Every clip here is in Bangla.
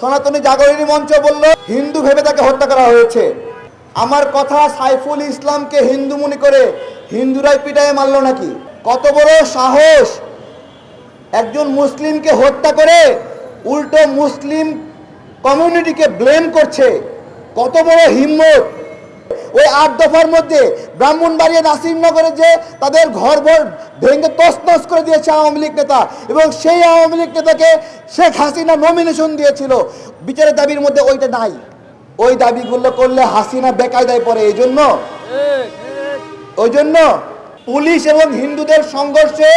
সনাতনী জাগরণী মঞ্চ বলল, হিন্দু ভেবে তাকে হত্যা করা হয়েছে। আমার কথা সাইফুল ইসলামকে হিন্দু মনে করে হিন্দুরাই পিটায় মারল নাকি? কত বড় সাহস! একজন মুসলিমকে হত্যা করে উল্টো মুসলিম কমিউনিটিকে ব্লেম করছে। কত বড় হিম্মত! ওই আট দফার মধ্যে ব্রাহ্মণবাড়িয়া নাসিরনগরে যে তাদের ঘর ভর ভেঙে তছনছ করে দিয়েছে আওয়ামী লীগ নেতা এবং সেই আওয়ামী লীগ নেতাকে শেখ হাসিনা নমিনেশন দিয়েছিল। বিচারের দাবির মধ্যে ওইটা নাই। ওই দাবিগুলো করলে হাসিনা বেকায়দায় পড়ে, এই জন্য? ওই জন্য পুলিশ এবং হিন্দুদের সংঘর্ষে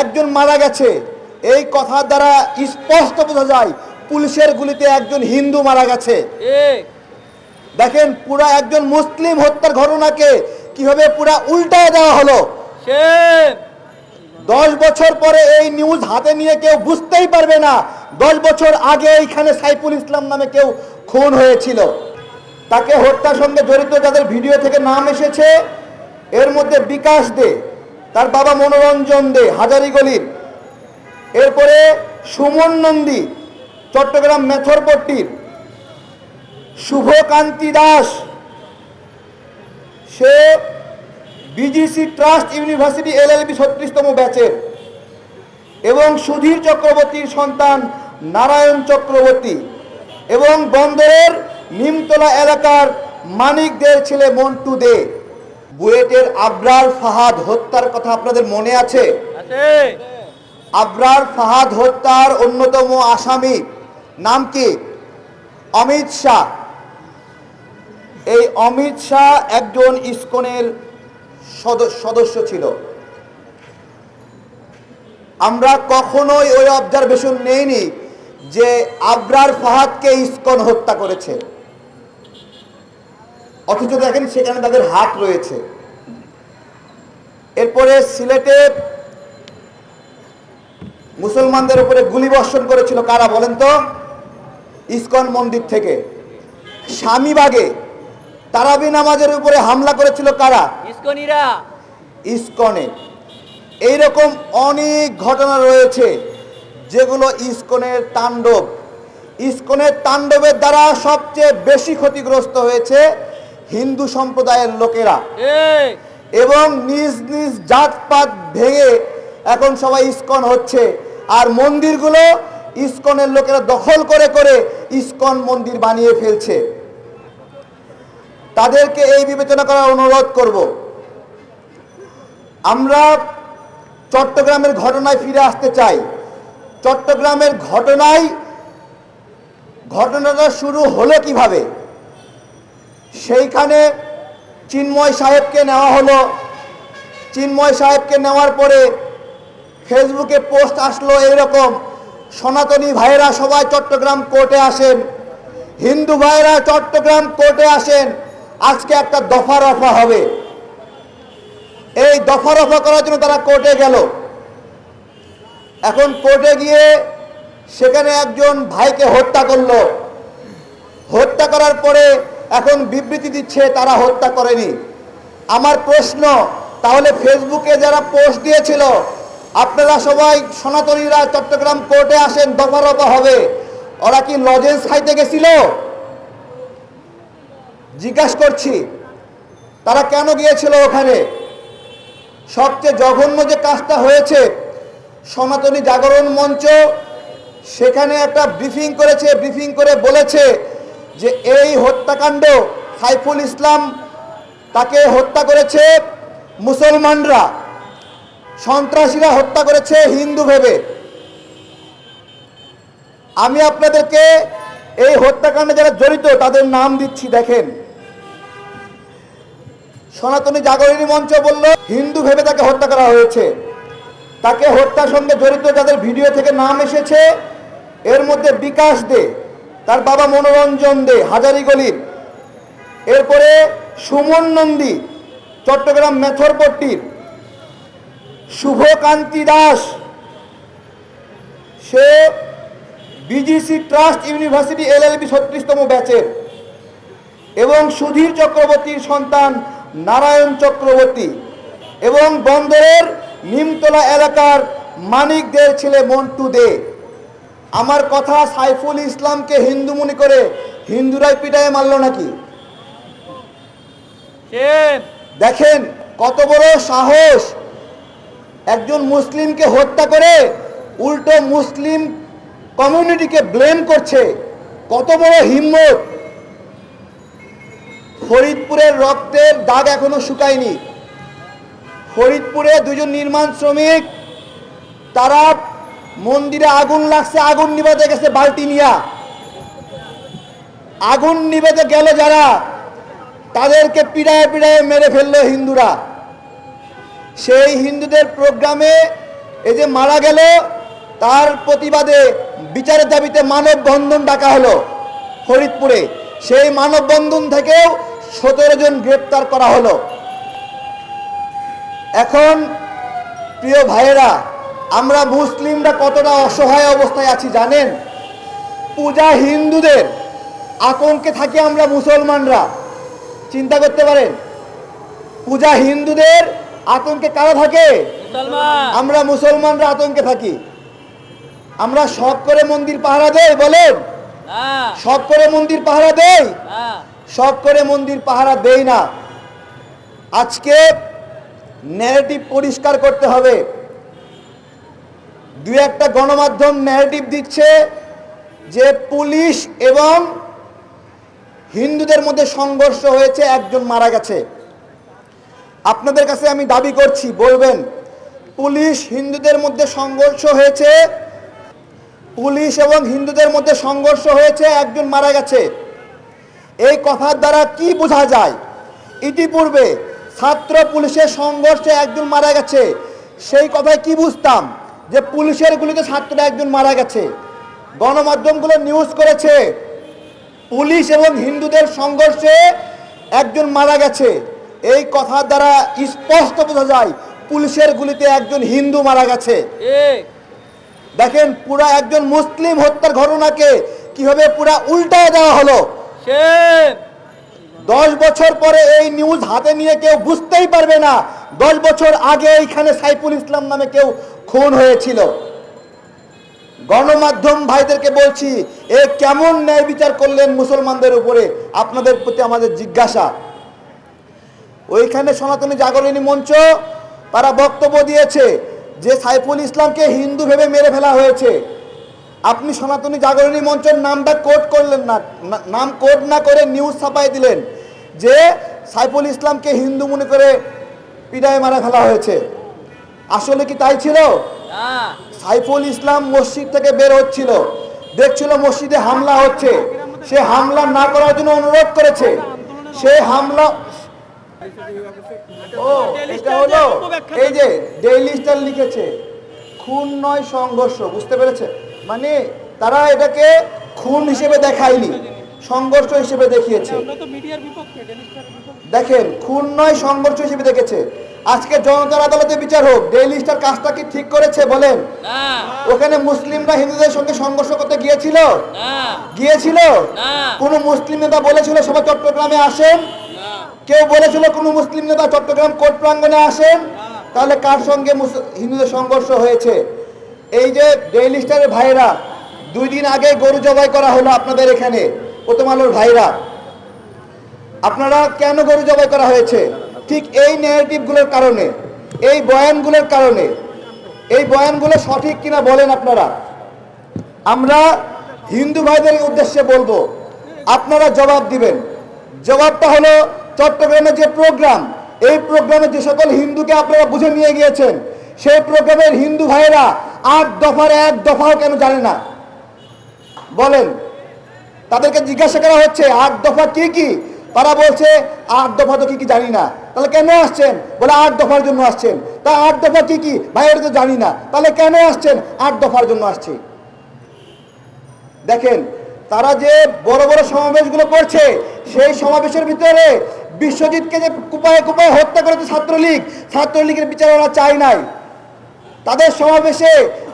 একজন মারা গেছে। এই কথার দ্বারা স্পষ্ট বোঝা যায়, পুলিশের গুলিতে একজন হিন্দু মারা গেছে। দেখেন পুরা একজন মুসলিম হত্যার ঘটনাকে কীভাবে পুরা উল্টায় দেওয়া হলো? দশ বছর পরে এই নিউজ হাতে নিয়ে কেউ বুঝতেই পারবে না। দশ বছর আগে এইখানে সাইফুল ইসলাম নামে কেউ খুন হয়েছিল। তাকে হত্যার সঙ্গে জড়িত যাদের ভিডিও থেকে নাম এসেছে এর মধ্যে বিকাশ দে তার বাবা মনোরঞ্জন দে হাজারিগলির এরপরে সুমন নন্দী চট্টগ্রাম মেথরপট্টির শুভকান্তি দাস। সে BGC trust university L LLB ছত্রিশতম ব্যাচের এবং সুধীর চক্রবর্তীর সন্তান নারায়ণ চক্রবর্তী। এবং বন্দরের নিমতলা এলাকার মানিকদের ছেলে মন্টু দে। বুয়েটের আবরার ফাহাদ হত্যার কথা আপনাদের মনে আছে? আছে। আবরার ফাহাদ হত্যার অন্যতম আসামি নাম কি? অমিত শাহ। এই অমিত শাহ একজন ইসকনের সদ- সদস্য ছিল। আমরা কখনোই ওই অবজারভেশন নেইনি যে আবরার ফাহাদকে ইসকন হত্যা করেছে। অথচ দেখেন সেখানে তাদের হাত রয়েছে। এরপরে সিলেটে মুসলমানদের উপরে গুলি বর্ষণ করেছিল কারা বলেন তো? ইসকন মন্দির থেকে। স্বামীবাগে তারাবি নামাজের উপরে হামলা করেছিল কারা? ইসকনিরা। ইসকনে। এইরকম অনেক ঘটনা রয়েছে যেগুলো ইসকনের তাণ্ডব। ইসকনের তাণ্ডবের দ্বারা সবচেয়ে বেশি ক্ষতিগ্রস্ত হয়েছে হিন্দু সম্প্রদায়ের লোকেরা। এবং নিজ নিজ জাতপাত ভেঙে এখন সবাই ইসকন হচ্ছে। আর মন্দিরগুলো ইসকনের লোকেরা দখল করে করে ইসকন মন্দির বানিয়ে ফেলছে। তাদেরকে এই বিবেচনা করার অনুরোধ করব। আমরা চট্টগ্রামের ঘটনায় ফিরে আসতে চাই। চট্টগ্রামের ঘটনায়, ঘটনাটা শুরু হলো কীভাবে? সেইখানে চিন্ময় সাহেবকে নেওয়া হলো। চিন্ময় সাহেবকে নেওয়ার পরে ফেসবুকে পোস্ট আসলো এইরকম, সনাতনী ভাইয়েরা সবাই চট্টগ্রাম কোর্টে আসেন, হিন্দু ভাইয়েরা চট্টগ্রাম কোর্টে আসেন আজকে একটা দফা রফা হবে। এই দফা রফা করার জন্য তারা কোর্টে গেল। এখন কোর্টে গিয়ে সেখানে একজন ভাইকে হত্যা করল। হত্যা করার পরে এখন বিবৃতি দিচ্ছে, তারা হত্যা করেনি। আমার প্রশ্ন, তাহলে ফেসবুকে যারা পোস্ট দিয়েছিল, আপনারা সবাই সনাতনীরা চট্টগ্রাম কোর্টে আসেন দফা রফা হবে। ওরা কি লজেন্স খাইতে গেছিল? জিজ্ঞাসা করছি, তারা কেন গিয়েছিল ওখানে? সবচেয়ে জঘন্য যে কাজটা হয়েছে, সনাতনী জাগরণ মঞ্চ সেখানে একটা ব্রিফিং করেছে ব্রিফিং করে বলেছে যে এই হত্যাকাণ্ড সাইফুল ইসলাম তাকে হত্যা করেছে মুসলমানরা। সন্ত্রাসীরা হত্যা করেছে হিন্দু ভেবে। আমি আপনাদেরকে এই হত্যাকাণ্ডে যারা জড়িত, তাদের নাম দিচ্ছি, দেখেন। সনাতনী জাগরণী মঞ্চ বলল, হিন্দু ভেবে তাকে হত্যা করা হয়েছে। তাকে হত্যার সঙ্গে জড়িত যাদের ভিডিও থেকে নাম এসেছে, এর মধ্যে বিকাশ দে, তার বাবা মনোরঞ্জন দে হাজারিগলির এরপরে সুমন নন্দী, চট্টগ্রাম মেথরপট্টির। শুভকান্তি দাস, সে বিজিসি ট্রাস্ট ইউনিভার্সিটি এলএলবি ছত্রিশতম ব্যাচের এবং সুধীর চক্রবর্তীর সন্তান নারায়ণ চক্রবর্তী এবং বন্দরের নিমতলা এলাকার মানিকদের ছেলে মন্টু দে। আমার কথা সাইফুল ইসলামকে হিন্দু মনে করে হিন্দুরাই পিটায় মারলো নাকি? দেখেন কত বড় সাহস। একজন মুসলিমকে হত্যা করে উল্টো মুসলিম কমিউনিটিকে ব্লেম করছে। কত বড় হিম্মত। ফরিদপুরের রক্তের দাগ এখনও শুকায়নি। ফরিদপুরে দুজন নির্মাণ শ্রমিক, তারা মন্দিরে আগুন লাগছে, আগুন নিভাতে গেছে বালতি নিয়া। আগুন নিবেতে গেল যারা, তাদেরকে পিড়ায় পিড়ায় মেরে ফেলল হিন্দুরা। সেই হিন্দুদের প্রোগ্রামে এই যে মারা গেল, তার প্রতিবাদে বিচারের দাবিতে মানববন্ধন ডাকা হলো ফরিদপুরে। সেই মানববন্ধন থেকেও সতেরো জন গ্রেপ্তার করা হলো। এখন প্রিয় ভাইয়েরা আমরা মুসলিমরা কতটা অসহায় অবস্থায় আছি জানেন? পূজা হিন্দুদের আতঙ্কে থাকি আমরা মুসলমানরা। চিন্তা করতে পারেন পূজা হিন্দুদের আতঙ্কে কারা থাকে? আমরা মুসলমানরা আতঙ্কে থাকি। আমরা শখ করে মন্দির পাহারা দেয় বলেন? সব করে মন্দির পাহারা দেই? না। শখ করে মন্দির পাহারা দেই না। আজকে ন্যারেটিভ পরিষ্কার করতে হবে। দু একটা গণমাধ্যম ন্যারেটিভ দিচ্ছে যে পুলিশ এবং হিন্দুদের মধ্যে সংঘর্ষ হয়েছে, একজন মারা গেছে। আপনাদের কাছে আমি দাবি করছি, বলবেন, পুলিশ হিন্দুদের মধ্যে সংঘর্ষ হয়েছে? পুলিশ এবং হিন্দুদের মধ্যে সংঘর্ষ হয়েছে, একজন মারা গেছে। এই কথার দ্বারা কি বোঝা যায়? ইতিপূর্বে ছাত্র পুলিশের সংঘর্ষে একজন মারা গেছে। সেই কথায় কি বুঝতাম? যে পুলিশের গুলিতে ছাত্ররা একজন মারা গেছে। গণমাধ্যমগুলো নিউজ করেছে পুলিশ এবং হিন্দুদের সংঘর্ষে একজন মারা গেছে। এই কথার দ্বারা স্পষ্ট বোঝা যায় পুলিশের গুলিতে একজন হিন্দু মারা গেছে। দেখেন পুরা একজন মুসলিম হত্যার ঘটনাকে কীভাবে পুরা উল্টায় দেওয়া হলো? দশ বছর পরে এই নিউজ হাতে নিয়ে কেউ বুঝতেই পারবে না। দশ বছর আগে এইখানে সাইফুল ইসলাম নামে কেউ খুন হয়েছিল। গণমাধ্যম ভাইদেরকে বলছি, এ কেমন ন্যায় বিচার করলেন মুসলমানদের উপরে? আপনাদের প্রতি আমাদের জিজ্ঞাসা। ওইখানে সনাতনী জাগরণী মঞ্চ, তারা বক্তব্য দিয়েছে যে সাইফুল ইসলামকে হিন্দু ভেবে মেরে ফেলা হয়েছে। আপনি সনাতনী জাগরণী মঞ্চের নামটা কোট করলেন না নাম কোট না করে নিউজ ছাপাই দিলেন যে সাইফুল ইসলামকে হিন্দু মনে করে পিড়ায় মারা ফেলা হয়েছে। আসলে কি তাই ছিল? সাইফুল ইসলাম মসজিদ থেকে বের হচ্ছিল। দেখছিল মসজিদে হামলা হচ্ছে। সে হামলা না করার জন্য অনুরোধ করেছে। সে হামলা ও এটা হলো এই যে ডেইলি স্টার লিখেছে খুন নয় সংঘর্ষ বুঝতে পেরেছে? মানে তারা এটাকে খুন হিসেবে দেখায়নি সংঘর্ষ হিসেবে দেখিয়েছে। দেখেন খুন নয় সংঘর্ষ হিসেবে দেখেছে। আজকে জনতার আদালতে বিচার হোক ডেইলি স্টার কাজটা কি ঠিক করেছে বলেন? না। ওখানে মুসলিমরা হিন্দুদের সঙ্গে সংঘর্ষ করতে গিয়েছিল? না। গিয়েছিল? না। কোন মুসলিম নেতা বলেছিল সবাই চট্টগ্রামে আসেন? না। কেউ বলেছিল কোন মুসলিম নেতা চট্টগ্রাম কোর্ট প্রাঙ্গনে আসেন? তাহলে কার সঙ্গে হিন্দুদের সংঘর্ষ হয়েছে? এই যে ডেইলি স্টারের ভাইরা, দুই দিন আগে গরু জবাই করা হলো আপনাদের এখানে। প্রথম আলোর ভাইরা। আপনারা কেন গরু জবাই করা হয়েছে? ঠিক এই নেগেটিভগুলোর কারণে, এই বয়ানগুলোর কারণে। এই বয়ানগুলো সঠিক কিনা বলেন আপনারা। আমরা হিন্দু ভাইদের উদ্দেশ্যে বলব, আপনারা জবাব দিবেন। জবাবটা হলো চট্টগ্রামের যে প্রোগ্রাম এই প্রোগ্রামে যে সকল হিন্দুকে আপনারা বুঝে নিয়ে গিয়েছেন, সেই প্রোগ্রামের হিন্দু ভাইয়েরা আট দফার এক দফাও কেন জানে না? বলেন। তাদেরকে জিজ্ঞাসা করা হচ্ছে, আট দফা কি কি? তারা বলছে, আট দফা তো কি কি জানি না। তাহলে কেন আসছেন? বলে, আট দফার জন্য আসছেন। তা আট দফা কি কি? ভাই, এটা তো জানি না। তাহলে কেন আসছেন? আট দফার জন্য আসছে। দেখেন, তারা যে বড় বড় সমাবেশগুলো করছে, সেই সমাবেশের ভিতরে বিশ্বজিৎকে যে কুপায় কুপায় হত্যা করেছে ছাত্রলীগ, ছাত্রলীগের বিচার ওরা চায় নাই। তাদের সমাবেশে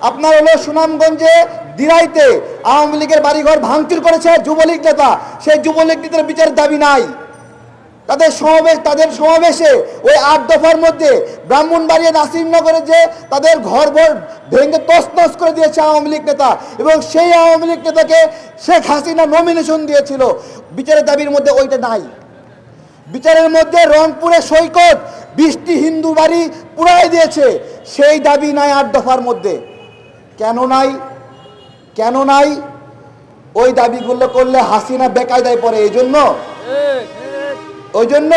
আপনার হলো সুনামগঞ্জে দিরাইতে আওয়ামী লীগের বাড়িঘর ভাঙচুর করেছে যুবলীগ নেতা। সেই যুবলীগ নেতার বিচারের দাবি নাই। তাদের সমাবেশ তাদের সমাবেশে ওই আট দফার মধ্যে ব্রাহ্মণবাড়িয়া নাসিরনগরে যে তাদের ঘর ভর ভেঙে তছনছ করে দিয়েছে আওয়ামী লীগ নেতা এবং সেই আওয়ামী লীগ নেতাকে শেখ হাসিনা নমিনেশন দিয়েছিল। বিচারের দাবির মধ্যে ওইটা নাই। বিচারের মধ্যে রংপুরে সৈকত বৃষ্টি হিন্দু বাড়ি পুরাই দিয়েছে সেই দাবি নাই আট দফার মধ্যে। কেন নাই? কেন নাই? ওই দাবিগুলো করলে হাসিনা বেকায়দায় পড়ে এই জন্য ওই জন্য